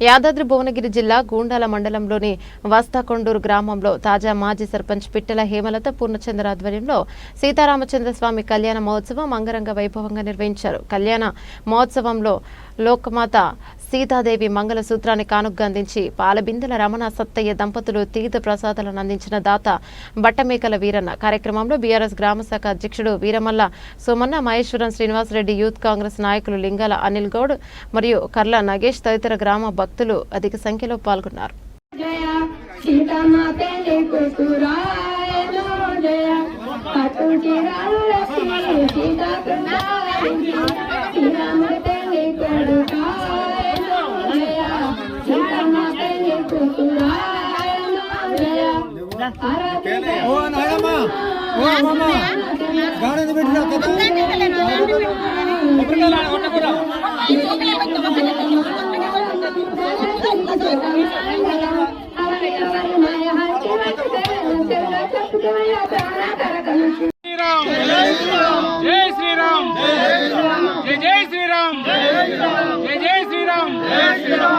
యాదాద్రి భువనగిరి జిల్లా గూండాల మండలంలోని వస్తాకొండూరు గ్రామంలో తాజా మాజీ సర్పంచ్ పిట్టల హేమలత పూర్ణచంద్ర ఆధ్వర్యంలో సీతారామచంద్ర స్వామి కళ్యాణ మహోత్సవం అంగరంగ వైభవంగా నిర్వహించారు. కళ్యాణ మహోత్సవంలో లోకమాత సీతాదేవి మంగళసూత్రాన్ని కానుగ్గా అందించి పాలబిందుల రమణ సత్తయ్య దంపతులు తీర్థ ప్రసాదాలను అందించిన దాత బట్టమేకల వీరన్న. కార్యక్రమంలో బీఆర్ఎస్ గ్రామ శాఖ అధ్యక్షుడు వీరమల్ల సోమన్న మహేశ్వరం శ్రీనివాసరెడ్డి యూత్ కాంగ్రెస్ నాయకులు లింగాల అనిల్ గౌడ్ మరియు కర్ల నగేష్ తదితర గ్రామ భక్తులు అధిక సంఖ్యలో పాల్గొన్నారు. జయ ఓ నాయమ్మ ఓ అమ్మమ్మ గాడిని పెట్టిన శ్రీరామ్. జై శ్రీరామ్. జై జై శ్రీరామ్. జై జై శ్రీరామ్. జై శ్రీరామ్.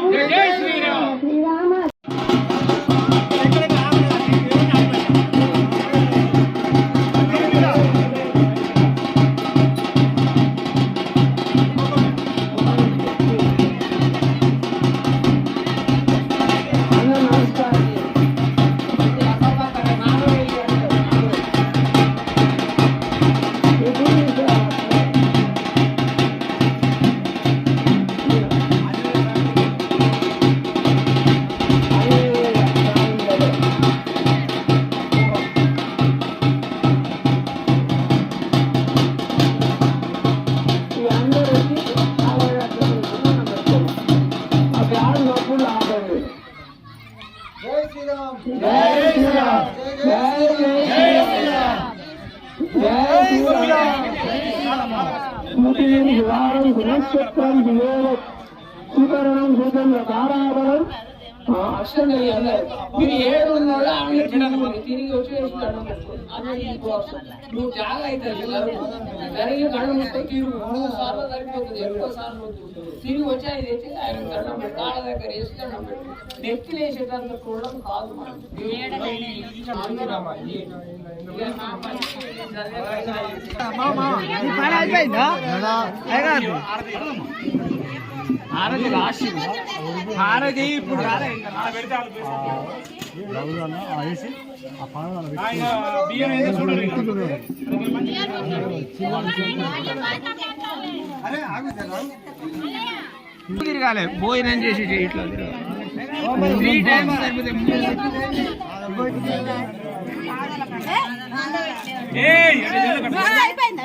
శ్రీరామ్ జై జై శ్రీరామ్ జై శ్రీరామ్ జై శ్రీరామ్ జై శ్రీరామ్ జై శ్రీరామ్ సుకరణం సుతం ధారావరం కలిగి అన్నారు మీరు ఏడు ఉన్నాడు ఆమె తిరిగి తిరిగి వచ్చి వేసుకుంటాడు నువ్వు చాలా అవుతుంది జరిగి కళ్ళు ముస్తే తీరు మూడు సార్లు సరిపోతుంది ఎక్కువ సార్లు తిరిగి వచ్చి ఆయన తెచ్చి ఆయన దండం కాళ్ళ దగ్గర వేసి దండం పెట్టి నెత్తి లేచేటందుకు కూడా కాదు మనం ఆరది లాస్ట్ ఆరది ఇప్పుడు తిరగాలి భోజనం చేసి ఇట్లా త్రీ టైమ్స్ కట్టు. అయిపోయిందా